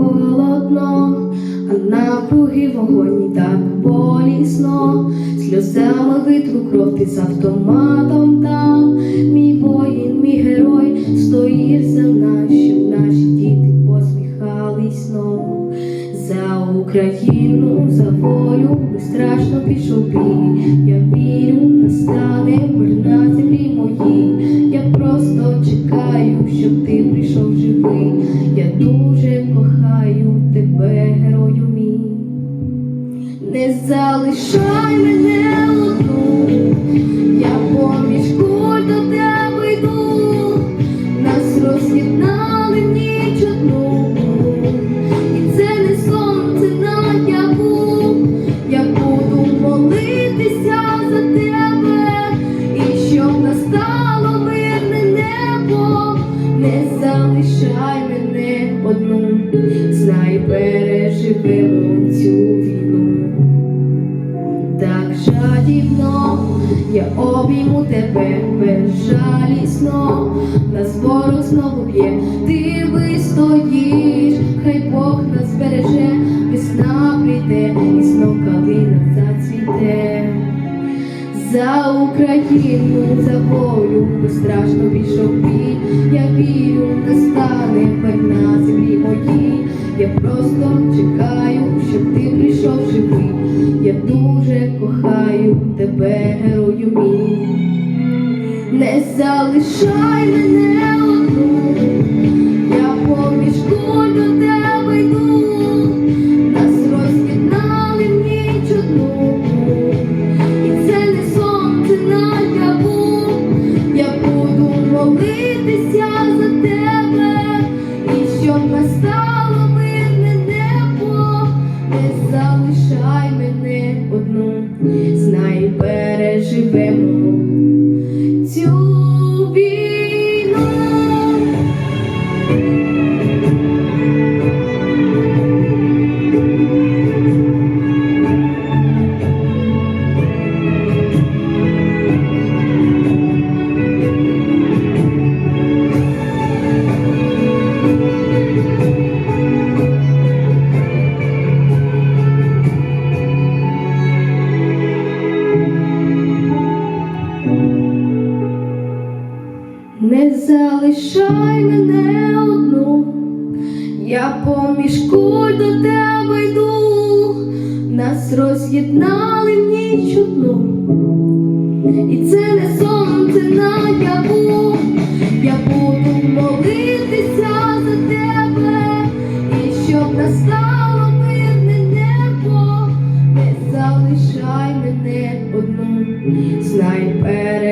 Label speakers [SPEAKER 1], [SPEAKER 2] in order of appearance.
[SPEAKER 1] а навкруги вогонь і так болісно, сльозами витру кров під автоматом там. Мій воїн, мій герой, стоїш за нас, щоб наші діти посміхались знову. За Україну, за волю безстрашно пішов бій. Я вірю, настане мир на землі моїй. Я просто чекаю, щоб ти прийшов живий. Я дуже Не залишай мене одну, я поміж куль до тебе йду, нас роз'єднали в ніч одну, і це не сонце наяву, я буду молитися за тебе, і щоб настало мирне небо, не залишай мене одну, знай, переживемо жадібно я обійму тебе безжалісно, нас ворог знову б'є, ти вистоїш, хай Бог нас береже, весна прийде, і знов калина зацвіте. За Україну, за волю, безстрашно пішов бій, я вірю, настане мир на землі моїй. Я просто чекаю, щоб ти прийшов живий. Я дуже кохаю тебе, герою мій. Не залишай мене одну, я поміж куль до тебе йду, нас роз'єднали в ніч одну, і це не сонце наяву, я буду молитися за тебе, не залишай мене одну, знай, переживемо цю війну. Залишай мене одну, я поміж куль до тебе йду, нас роз'єднали в ніч одну, і це не сонце наяву, я буду молитися за тебе, і щоб настало мирне небо, не залишай мене одну, знай, переживемо